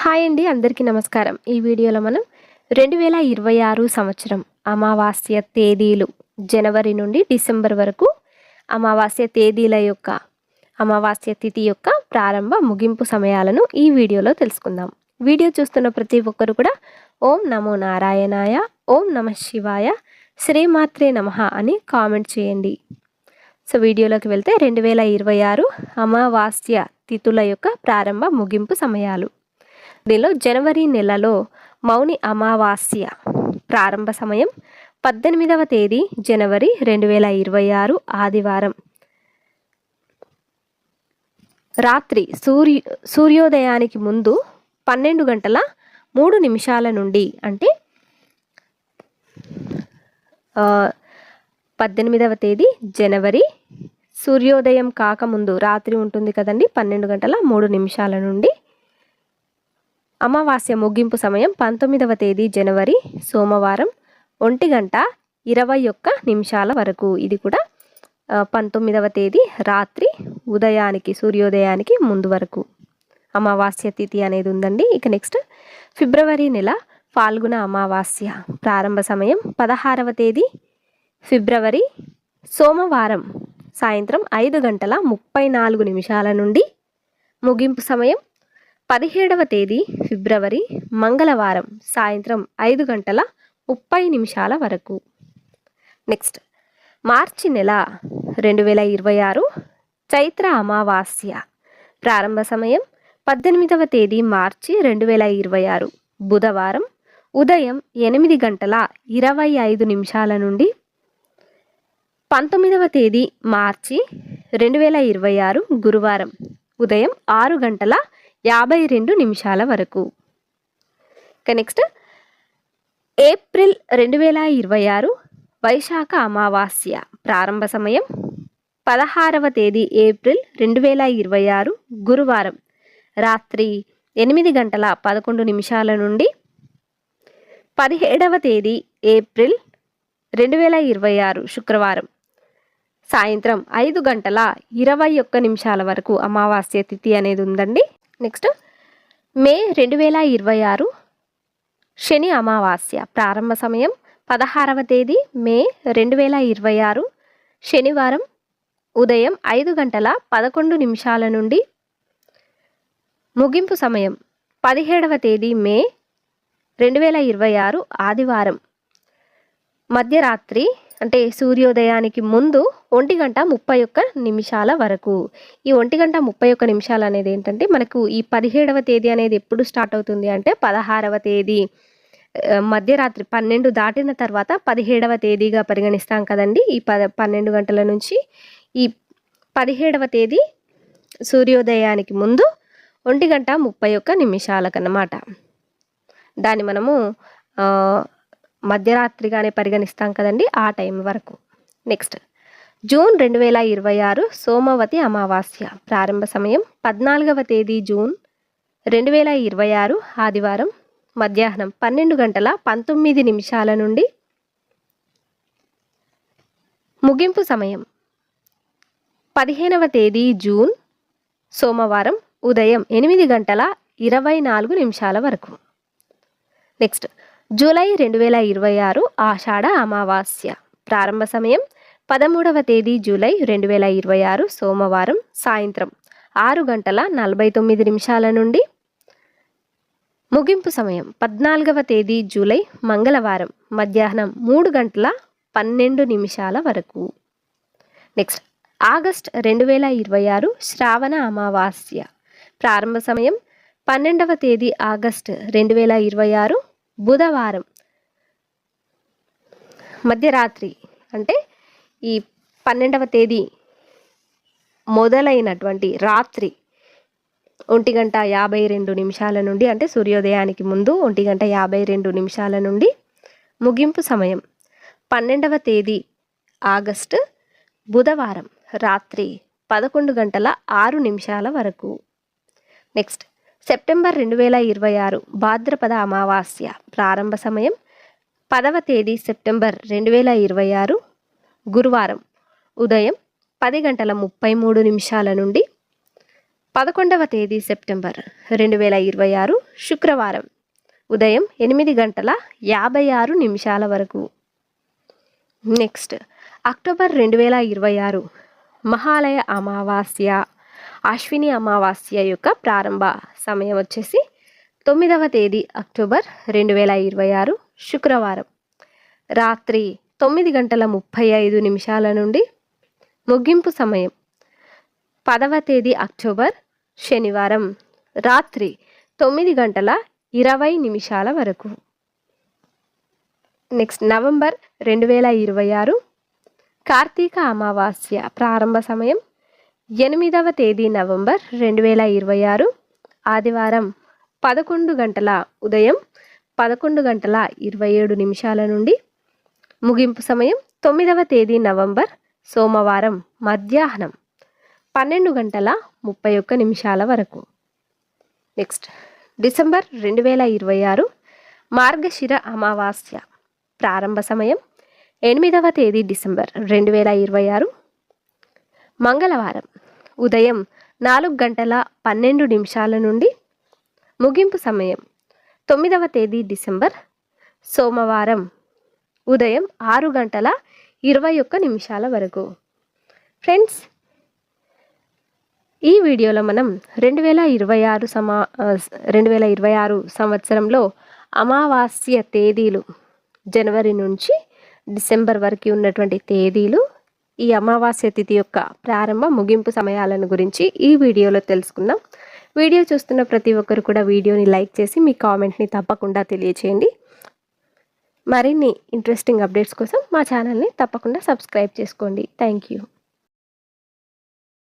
Hi అండి అందరికీ నమస్కారం. ఈ వీడియోలో మనం రెండు వేల ఇరవై ఆరు సంవత్సరం అమావాస్య తేదీలు జనవరి నుండి డిసెంబర్ వరకు అమావాస్య తేదీల యొక్క అమావాస్య తిథి యొక్క ప్రారంభ ముగింపు సమయాలను ఈ వీడియోలో తెలుసుకుందాం. వీడియో చూస్తున్న ప్రతి ఒక్కరు కూడా ఓం నమో నారాయణాయ ఓం నమ శివాయ శ్రీమాత్రే నమ అని కామెంట్ చేయండి. సో వీడియోలోకి వెళ్తే రెండు వేల ఇరవై ఆరు అమావాస్య తిథుల యొక్క ప్రారంభ ముగింపు సమయాలు. దీనిలో జనవరి నెలలో మౌని అమావాస్య ప్రారంభ సమయం పద్దెనిమిదవ తేదీ జనవరి రెండు వేల ఇరవై ఆరు ఆదివారం. రాత్రి సూర్య సూర్యోదయానికి ముందు పన్నెండు గంటల మూడు నిమిషాల నుండి అంటే పద్దెనిమిదవ తేదీ జనవరి సూర్యోదయం కాకముందు రాత్రి ఉంటుంది కదండి పన్నెండు గంటల మూడు నిమిషాల నుండి అమావాస్య ముగింపు సమయం పంతొమ్మిదవ తేదీ జనవరి సోమవారం ఒంటి గంట ఇరవై ఒక్క నిమిషాల వరకు. ఇది కూడా పంతొమ్మిదవ తేదీ రాత్రి ఉదయానికి సూర్యోదయానికి ముందు వరకు. అమావాస్య తిథి అనేది ఉందండి. ఇక నెక్స్ట్ ఫిబ్రవరి నెల ఫాల్గుణ అమావాస్య ప్రారంభ సమయం పదహారవ తేదీ ఫిబ్రవరి సోమవారం సాయంత్రం ఐదు గంటల ముప్పై నాలుగు నిమిషాల నుండి ముగింపు సమయం పదిహేడవ తేదీ ఫిబ్రవరి మంగళవారం సాయంత్రం ఐదు గంటల ముప్పై నిమిషాల వరకు. నెక్స్ట్ మార్చి నెల రెండు వేల ఇరవై ఆరు చైత్ర అమావాస్య. ప్రారంభ సమయం పద్దెనిమిదవ తేదీ మార్చి రెండు వేల ఇరవై ఆరు. బుధవారం ఉదయం ఎనిమిది గంటల ఇరవై ఐదు నిమిషాల నుండి పంతొమ్మిదవ తేదీ మార్చి రెండు వేల ఇరవై ఆరు గురువారం ఉదయం ఆరు గంటల యాభై రెండు నిమిషాల వరకు. ఇక నెక్స్ట్ ఏప్రిల్ రెండు వేల ఇరవై ఆరు వైశాఖ అమావాస్య ప్రారంభ సమయం. పదహారవ తేదీ ఏప్రిల్ రెండు వేల ఇరవై ఆరు గురువారం రాత్రి ఎనిమిది గంటల పదకొండు నిమిషాల నుండి. పదిహేడవ తేదీ ఏప్రిల్ రెండు వేల ఇరవై ఆరు శుక్రవారం సాయంత్రం ఐదు గంటల ఇరవై ఒక్క నిమిషాల వరకు అమావాస్య తిథి అనేది ఉందండి. నెక్స్ట్. మే రెండు వేల ఇరవై ఆరు శని అమావాస్య ప్రారంభ సమయం పదహారవ తేదీ మే రెండు వేల ఇరవై ఆరు శనివారం ఉదయం ఐదు గంటల పదకొండు నిమిషాల నుండి ముగింపు సమయం పదిహేడవ తేదీ మే రెండు వేల ఇరవై ఆరు ఆదివారం మధ్యరాత్రి అంటే సూర్యోదయానికి ముందు ఒంటి గంట ముప్పై ఒక్క నిమిషాల వరకు. ఈ ఒంటి గంట ముప్పై ఒక్క నిమిషాలు అనేది ఏంటంటే మనకు ఈ పదిహేడవ తేదీ అనేది ఎప్పుడు స్టార్ట్ అవుతుంది అంటే పదహారవ తేదీ. మధ్యరాత్రి పన్నెండు దాటిన తర్వాత పదిహేడవ తేదీగా పరిగణిస్తాం కదండి. ఈ పద పన్నెండు గంటల నుంచి ఈ పదిహేడవ తేదీ సూర్యోదయానికి ముందు ఒంటి గంట ముప్పై ఒక్క నిమిషాలకన్నమాట. దాన్ని మనము మధ్యరాత్రిగానే పరిగణిస్తాం కదండి ఆ టైం వరకు. నెక్స్ట్. జూన్ రెండు వేల ఇరవై ఆరు సోమవతి అమావాస్య. ప్రారంభ సమయం పద్నాలుగవ తేదీ జూన్ రెండు వేల ఇరవై ఆరు ఆదివారం మధ్యాహ్నం పన్నెండు గంటల పంతొమ్మిది నిమిషాల నుండి. ముగింపు సమయం పదిహేనవ తేదీ జూన్ సోమవారం ఉదయం ఎనిమిది గంటల ఇరవై నాలుగు నిమిషాల వరకు. నెక్స్ట్. జూలై రెండు వేల ఇరవై ఆరు ఆషాఢ అమావాస్య. ప్రారంభ సమయం పదమూడవ తేదీ జూలై రెండు వేల ఇరవై ఆరు సోమవారం సాయంత్రం ఆరు గంటల నలభై తొమ్మిది నిమిషాల నుండి. ముగింపు సమయం పద్నాలుగవ తేదీ జూలై మంగళవారం మధ్యాహ్నం మూడు గంటల పన్నెండు నిమిషాల వరకు. నెక్స్ట్ ఆగస్ట్ రెండు వేల ఇరవై ఆరు శ్రావణ అమావాస్య. ప్రారంభ సమయం పన్నెండవ తేదీ ఆగస్ట్ రెండు వేల ఇరవై ఆరు బుధవారం మధ్యరాత్రి అంటే ఈ పన్నెండవ తేదీ మొదలైనటువంటి రాత్రి ఒంటి గంట యాభై రెండు నిమిషాల నుండి అంటే సూర్యోదయానికి ముందు ఒంటి గంట యాభై రెండు నిమిషాల నుండి ముగింపు సమయం పన్నెండవ తేదీ ఆగస్టు బుధవారం రాత్రి పదకొండు గంటల ఆరు నిమిషాల వరకు. నెక్స్ట్ సెప్టెంబర్ రెండు వేల ఇరవై ఆరు భాద్రపద అమావాస్య ప్రారంభ సమయం. పదవ తేదీ సెప్టెంబర్ రెండు వేల ఇరవై ఆరు గురువారం ఉదయం పది గంటల ముప్పై మూడు నిమిషాల నుండి పదకొండవ తేదీ సెప్టెంబర్ రెండు వేల ఇరవై ఆరు శుక్రవారం ఉదయం ఎనిమిది గంటల యాభై ఆరు నిమిషాల వరకు. నెక్స్ట్ అక్టోబర్ రెండు వేల ఇరవై ఆరు మహాలయ అమావాస్య అశ్విని అమావాస్య యొక్క ప్రారంభ సమయం వచ్చేసి తొమ్మిదవ తేదీ అక్టోబర్ రెండు వేల ఇరవై ఆరు శుక్రవారం. రాత్రి తొమ్మిది గంటల ముప్పై ఐదు నిమిషాల నుండి ముగింపు సమయం. పదవ తేదీ అక్టోబర్ శనివారం రాత్రి తొమ్మిది గంటల ఇరవై నిమిషాల వరకు. నెక్స్ట్ నవంబర్ రెండు వేల ఇరవై ఆరు కార్తీక అమావాస్య ప్రారంభ సమయం. ఎనిమిదవ తేదీ నవంబర్ రెండు వేల ఇరవై ఆరు ఆదివారం పదకొండు గంటల ఉదయం పదకొండు గంటల ఇరవై ఏడు నిమిషాల నుండి ముగింపు సమయం తొమ్మిదవ తేదీ నవంబర్ సోమవారం మధ్యాహ్నం పన్నెండు గంటల ముప్పై ఒక్క నిమిషాల వరకు. నెక్స్ట్ డిసెంబర్ రెండు వేల ఇరవై ఆరు మార్గశిర అమావాస్య ప్రారంభ సమయం ఎనిమిదవ తేదీ డిసెంబర్ రెండు వేల ఇరవై ఆరు. మంగళవారం ఉదయం నాలుగు గంటల పన్నెండు నిమిషాల నుండి ముగింపు సమయం తొమ్మిదవ తేదీ డిసెంబర్ సోమవారం ఉదయం ఆరు గంటల ఇరవై ఒక్క నిమిషాల వరకు. ఫ్రెండ్స్ ఈ వీడియోలో మనం రెండు వేల ఇరవై ఆరు సమా రెండు వేల ఇరవై ఆరు సంవత్సరంలో అమావాస్య తేదీలు జనవరి నుంచి డిసెంబర్ వరకు ఉన్నటువంటి తేదీలు ఈ అమావాస్య తిథి యొక్క ప్రారంభ ముగింపు సమయాలను గురించి ఈ వీడియోలో తెలుసుకుందాం. వీడియో చూస్తున్న ప్రతి ఒక్కరు కూడా వీడియోని లైక్ చేసి మీ కామెంట్ని తప్పకుండా తెలియచేయండి. మరిన్ని ఇంట్రెస్టింగ్ అప్డేట్స్ కోసం మా ఛానల్ని తప్పకుండా సబ్స్క్రైబ్ చేసుకోండి. Thank you.